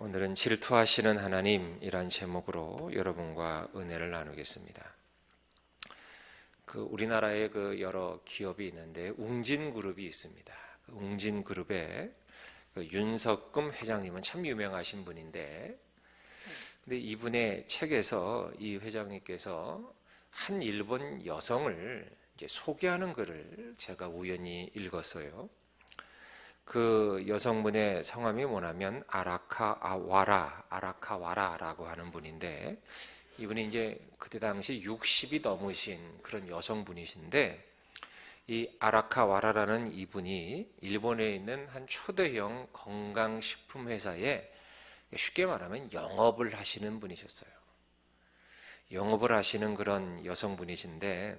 오늘은 질투하시는 하나님이란 제목으로 여러분과 은혜를 나누겠습니다. 그 우리나라에 그 여러 기업이 있는데 웅진 그룹이 있습니다. 그 웅진 그룹의 그 윤석금 회장님은 참 유명하신 분인데, 근데 이분의 책에서 이 회장님께서 한 일본 여성을 소개하는 글을 제가 우연히 읽었어요. 그 여성분의 성함이 뭐냐면 아라카와라 아라카와라라고 하는 분인데 이분이 이제 그때 당시 60이 넘으신 그런 여성분이신데 이 아라카와라라는 이분이 일본에 있는 한 초대형 건강식품 회사에 쉽게 말하면 영업을 하시는 분이셨어요. 영업을 하시는 그런 여성분이신데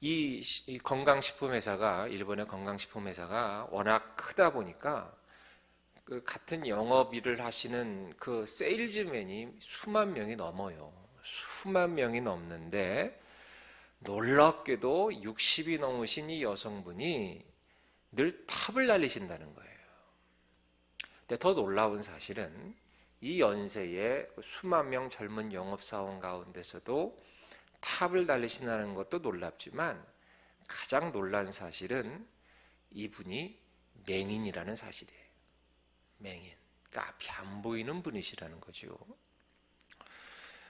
이, 이 건강식품 회사가 일본의 건강식품 회사가 워낙 크다 보니까 그 같은 영업 일을 하시는 그 세일즈맨이 수만 명이 넘어요. 수만 명이 넘는데 놀랍게도 60이 넘으신 이 여성분이 늘 탑을 날리신다는 거예요. 근데 더 놀라운 사실은 이 연세에 수만 명 젊은 영업사원 가운데서도 탑을 달리신다는 것도 놀랍지만 가장 놀란 사실은 이분이 맹인이라는 사실이에요. 맹인. 그러니까 앞이 안 보이는 분이시라는 거죠.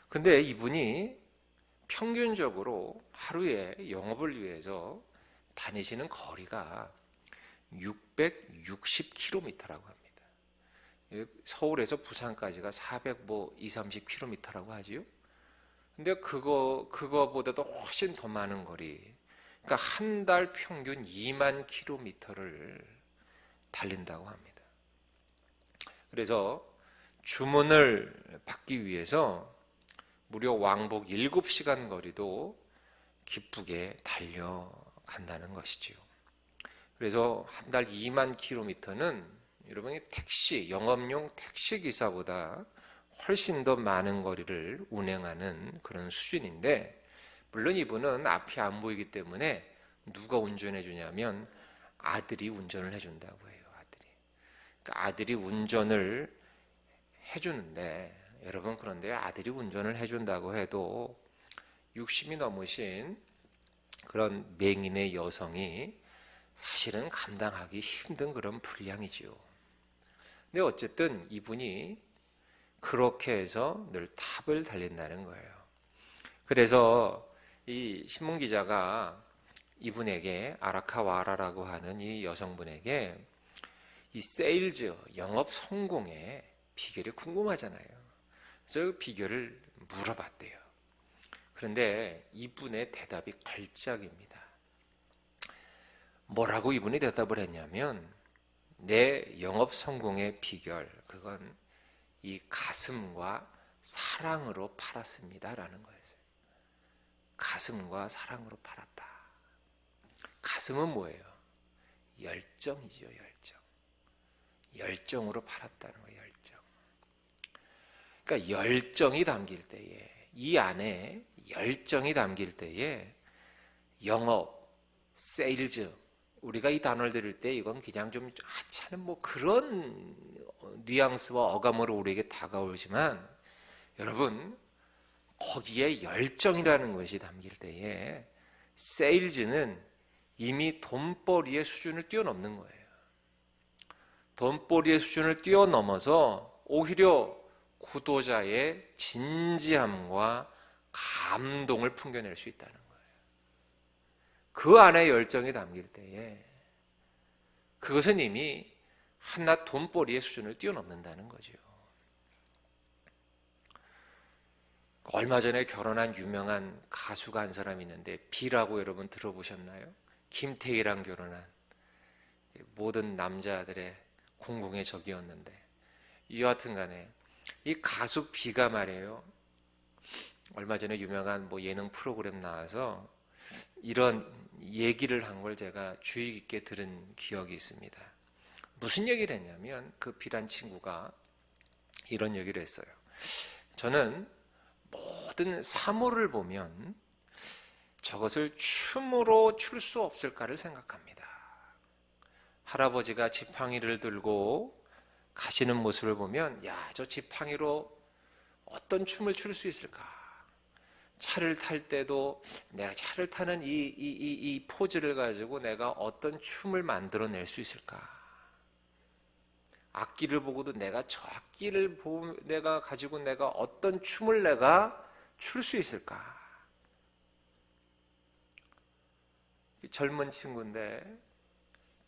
근데 이분이 평균적으로 하루에 영업을 위해서 다니시는 거리가 660km라고 합니다. 서울에서 부산까지가 400, 뭐 2, 30km라고 하지요. 근데 그거 그거보다도 훨씬 더 많은 거리. 그러니까 한 달 평균 2만 킬로미터를 달린다고 합니다. 그래서 주문을 받기 위해서 무려 왕복 7시간 거리도 기쁘게 달려간다는 것이지요. 그래서 한 달 2만 킬로미터는 여러분이 택시, 영업용 택시 기사보다 훨씬 더 많은 거리를 운행하는 그런 수준인데 물론 이분은 앞이 안 보이기 때문에 누가 운전해 주냐면 아들이 운전을 해 준다고 해요. 아들이. 그러니까 아들이 운전을 해 주는데 여러분 그런데 아들이 운전을 해 준다고 해도 60이 넘으신 그런 맹인의 여성이 사실은 감당하기 힘든 그런 분량이지요. 근데 어쨌든 이분이 그렇게 해서 늘 탑을 달린다는 거예요. 그래서 이 신문 기자가 이분에게 아라카와라라고 하는 이 여성분에게 이 세일즈 영업 성공의 비결이 궁금하잖아요. 그래서 그 비결을 물어봤대요. 그런데 이분의 대답이 걸작입니다. 뭐라고 이분이 대답을 했냐면 내 영업 성공의 비결 그건 이 가슴과 사랑으로 팔았습니다라는 거였어요. 가슴과 사랑으로 팔았다. 가슴은 뭐예요? 열정이죠, 열정. 열정으로 팔았다는 거예요, 열정. 그러니까 열정이 담길 때에 이 안에 열정이 담길 때에 영업, 세일즈 우리가 이 단어를 들을 때 이건 그냥 좀 하찮은 뭐 그런 뉘앙스와 어감으로 우리에게 다가오지만 여러분 거기에 열정이라는 것이 담길 때에 세일즈는 이미 돈벌이의 수준을 뛰어넘는 거예요. 돈벌이의 수준을 뛰어넘어서 오히려 구도자의 진지함과 감동을 풍겨낼 수 있다는. 그 안에 열정이 담길 때에 그것은 이미 한낱 돈벌이의 수준을 뛰어넘는다는 거죠. 얼마 전에 결혼한 유명한 가수가 한 사람이 있는데 비라고 여러분 들어보셨나요? 김태희랑 결혼한 모든 남자들의 공공의 적이었는데 여하튼 간에 이 가수 비가 말이에요. 얼마 전에 유명한 뭐 예능 프로그램 나와서 이런 얘기를 한 걸 제가 주의 깊게 들은 기억이 있습니다. 무슨 얘기를 했냐면 그 비란 친구가 이런 얘기를 했어요. 저는 모든 사물을 보면 저것을 춤으로 출 수 없을까를 생각합니다. 할아버지가 지팡이를 들고 가시는 모습을 보면 야, 저 지팡이로 어떤 춤을 출 수 있을까? 차를 탈 때도 내가 차를 타는 이, 이, 이, 이 포즈를 가지고 내가 어떤 춤을 만들어낼 수 있을까? 악기를 보고도 내가 저 악기를 보 내가 가지고 내가 어떤 춤을 내가 출 수 있을까? 젊은 친구인데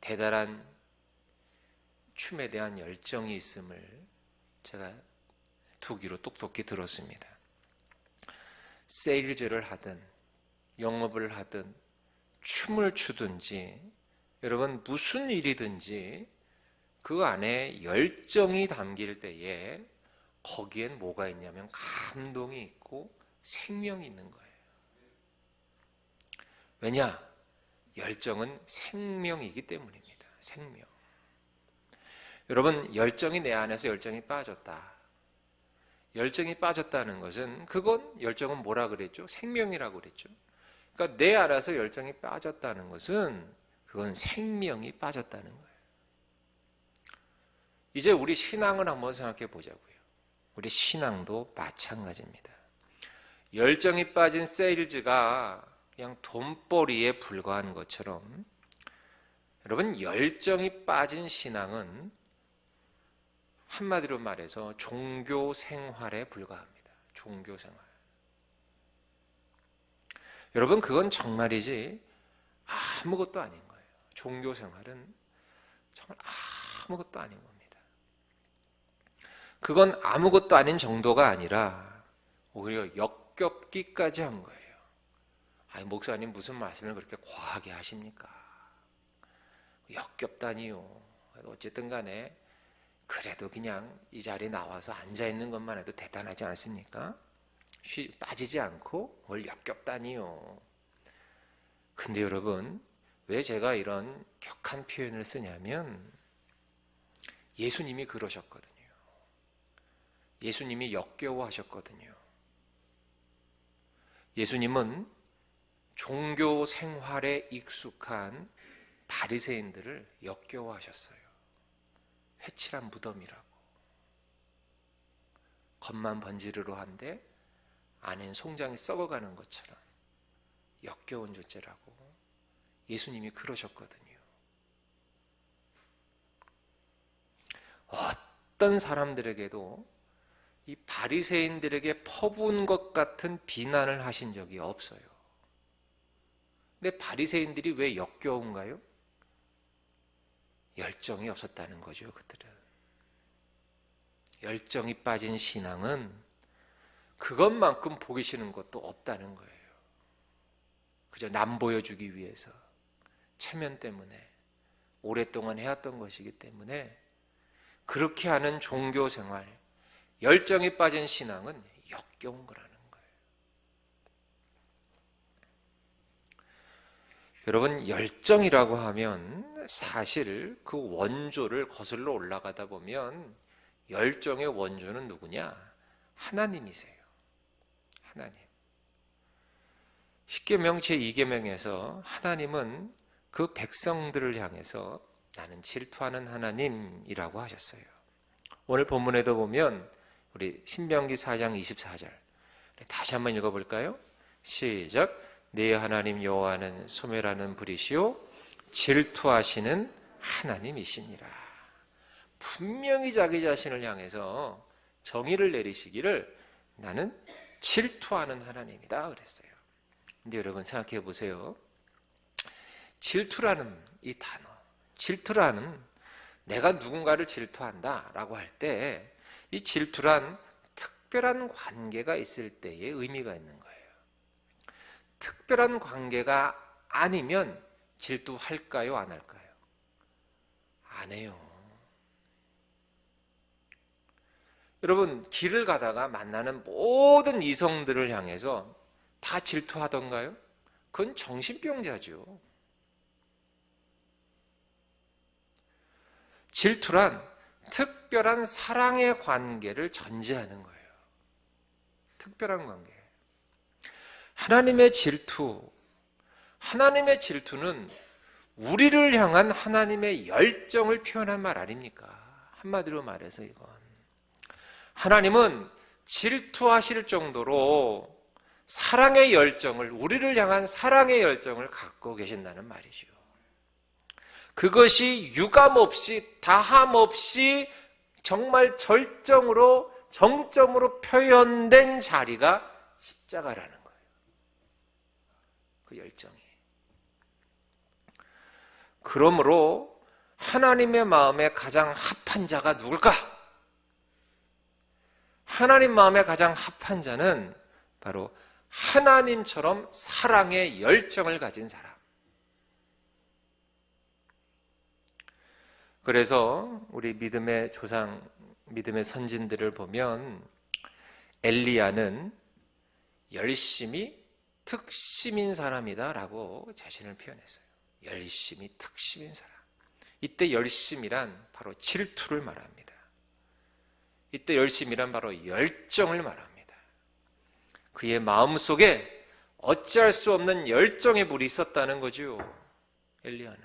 대단한 춤에 대한 열정이 있음을 제가 두기로 똑똑히 들었습니다. 세일즈를 하든 영업을 하든 춤을 추든지 여러분 무슨 일이든지 그 안에 열정이 담길 때에 거기엔 뭐가 있냐면 감동이 있고 생명이 있는 거예요. 왜냐? 열정은 생명이기 때문입니다. 생명. 여러분, 열정이 내 안에서 열정이 빠졌다. 열정이 빠졌다는 것은 그건 열정은 뭐라 그랬죠? 생명이라고 그랬죠. 그러니까 내 안에서 열정이 빠졌다는 것은 그건 생명이 빠졌다는 거예요. 이제 우리 신앙을 한번 생각해 보자고요. 우리 신앙도 마찬가지입니다. 열정이 빠진 세일즈가 그냥 돈벌이에 불과한 것처럼 여러분 열정이 빠진 신앙은 한마디로 말해서 종교 생활에 불과합니다. 종교 생활. 여러분 그건 정말이지 아무것도 아닌 거예요. 종교 생활은 정말 아무것도 아닌 겁니다. 그건 아무것도 아닌 정도가 아니라 오히려 역겹기까지 한 거예요. 아니, 목사님 무슨 말씀을 그렇게 과하게 하십니까? 역겹다니요. 어쨌든 간에 그래도 그냥 이 자리에 나와서 앉아 있는 것만 해도 대단하지 않습니까? 쉬, 빠지지 않고 뭘 역겹다니요. 근데 여러분, 왜 제가 이런 격한 표현을 쓰냐면 예수님이 그러셨거든요. 예수님이 역겨워하셨거든요. 예수님은 종교 생활에 익숙한 바리새인들을 역겨워하셨어요. 회칠한 무덤이라고. 겉만 번지르르 한데 안엔 송장이 썩어가는 것처럼 역겨운 존재라고 예수님이 그러셨거든요. 어떤 사람들에게도 이 바리새인들에게 퍼부은 것 같은 비난을 하신 적이 없어요. 근데 바리새인들이 왜 역겨운가요? 열정이 없었다는 거죠, 그들은. 열정이 빠진 신앙은 그것만큼 보기 싫은 것도 없다는 거예요. 그저 남 보여주기 위해서 체면 때문에 오랫동안 해왔던 것이기 때문에 그렇게 하는 종교 생활, 열정이 빠진 신앙은 역겨운 거라는 거예요. 여러분, 열정이라고 하면 사실 그 원조를 거슬러 올라가다 보면 열정의 원조는 누구냐? 하나님이세요. 하나님. 십계명 제2계명에서 하나님은 그 백성들을 향해서 나는 질투하는 하나님이라고 하셨어요. 오늘 본문에도 보면 우리 신명기 4장 24절 다시 한번 읽어볼까요? 시작 네 하나님 여호와는 소멸하는 불이시요 질투하시는 하나님이시니라. 분명히 자기 자신을 향해서 정의를 내리시기를 나는 질투하는 하나님이다 그랬어요. 근데 여러분 생각해 보세요. 질투라는 이 단어, 질투라는 내가 누군가를 질투한다라고 할 때 이 질투란 특별한 관계가 있을 때의 의미가 있는. 특별한 관계가 아니면 질투할까요? 안 할까요? 안 해요. 여러분, 길을 가다가 만나는 모든 이성들을 향해서 다 질투하던가요? 그건 정신병자죠. 질투란 특별한 사랑의 관계를 전제하는 거예요. 특별한 관계. 하나님의 질투, 하나님의 질투는 우리를 향한 하나님의 열정을 표현한 말 아닙니까? 한마디로 말해서 이건 하나님은 질투하실 정도로 사랑의 열정을 우리를 향한 사랑의 열정을 갖고 계신다는 말이죠. 그것이 유감 없이 다함 없이 정말 절정으로 정점으로 표현된 자리가 십자가라는. 그 열정이. 그러므로 하나님의 마음에 가장 합한 자가 누굴까? 하나님 마음에 가장 합한 자는 바로 하나님처럼 사랑의 열정을 가진 사람. 그래서 우리 믿음의 조상, 믿음의 선진들을 보면 엘리야는 열심히 특심인 사람이다라고 자신을 표현했어요. 열심히 특심인 사람. 이때 열심이란 바로 질투를 말합니다. 이때 열심이란 바로 열정을 말합니다. 그의 마음 속에 어찌할 수 없는 열정의 불이 있었다는 거죠. 엘리야는.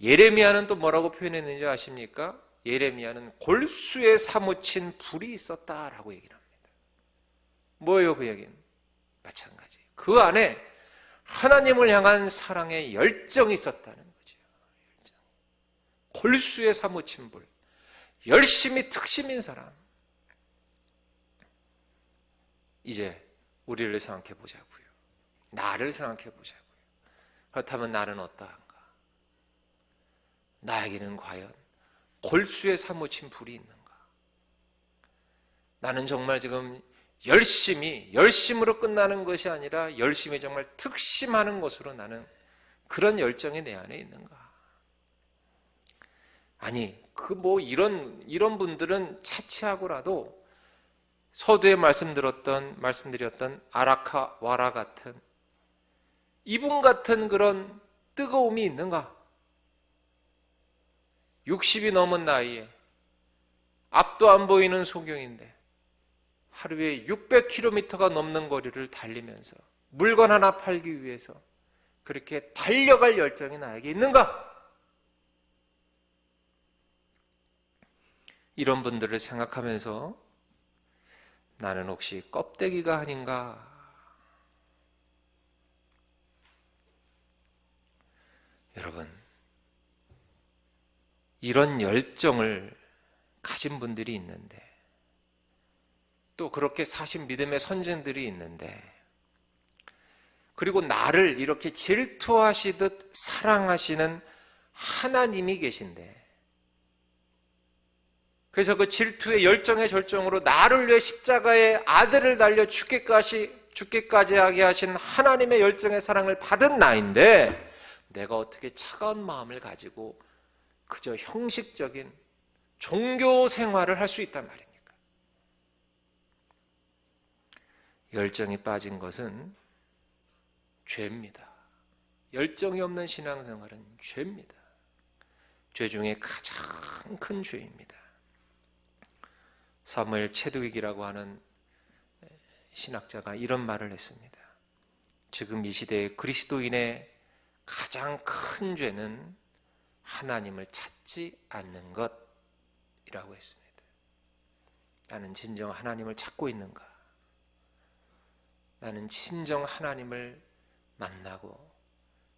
예레미야는 또 뭐라고 표현했는지 아십니까? 예레미야는 골수에 사무친 불이 있었다라고 얘기를 합니다. 뭐예요, 그 얘기는? 마찬가지. 그 안에 하나님을 향한 사랑의 열정이 있었다는 거죠. 골수에 사무친 불. 열심히 특심인 사람. 이제 우리를 생각해 보자고요. 나를 생각해 보자고요. 그렇다면 나는 어떠한가? 나에게는 과연 골수에 사무친 불이 있는가? 나는 정말 지금 열심히, 열심으로 끝나는 것이 아니라 열심히 정말 특심하는 것으로 나는 그런 열정이 내 안에 있는가? 아니, 그 뭐 이런, 이런 분들은 차치하고라도 서두에 말씀드렸던, 말씀드렸던 아라카 와라 같은 이분 같은 그런 뜨거움이 있는가? 60이 넘은 나이에 앞도 안 보이는 소경인데 하루에 600km가 넘는 거리를 달리면서 물건 하나 팔기 위해서 그렇게 달려갈 열정이 나에게 있는가? 이런 분들을 생각하면서 나는 혹시 껍데기가 아닌가? 여러분, 이런 열정을 가진 분들이 있는데, 또 그렇게 사신 믿음의 선진들이 있는데, 그리고 나를 이렇게 질투하시듯 사랑하시는 하나님이 계신데, 그래서 그 질투의 열정의 절정으로 나를 위해 십자가에 아들을 달려 죽기까지, 죽기까지 하게 하신 하나님의 열정의 사랑을 받은 나인데, 내가 어떻게 차가운 마음을 가지고 그저 형식적인 종교 생활을 할 수 있단 말입니까? 열정이 빠진 것은 죄입니다. 열정이 없는 신앙생활은 죄입니다. 죄 중에 가장 큰 죄입니다. 사무엘 체두익이라고 하는 신학자가 이런 말을 했습니다. 지금 이 시대에 그리스도인의 가장 큰 죄는 하나님을 찾지 않는 것이라고 했습니다. 나는 진정 하나님을 찾고 있는가? 나는 진정 하나님을 만나고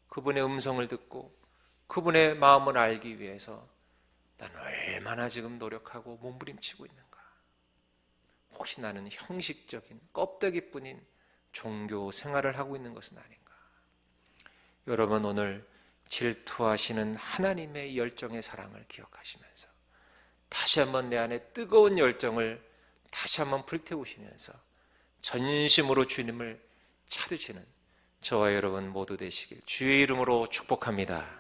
그분의 음성을 듣고 그분의 마음을 알기 위해서 난 얼마나 지금 노력하고 몸부림치고 있는가? 혹시 나는 형식적인 껍데기뿐인 종교 생활을 하고 있는 것은 아닌가? 여러분 오늘 질투하시는 하나님의 열정의 사랑을 기억하시면서 다시 한번 내 안에 뜨거운 열정을 다시 한번 불태우시면서 전심으로 주님을 찾으시는 저와 여러분 모두 되시길 주의 이름으로 축복합니다.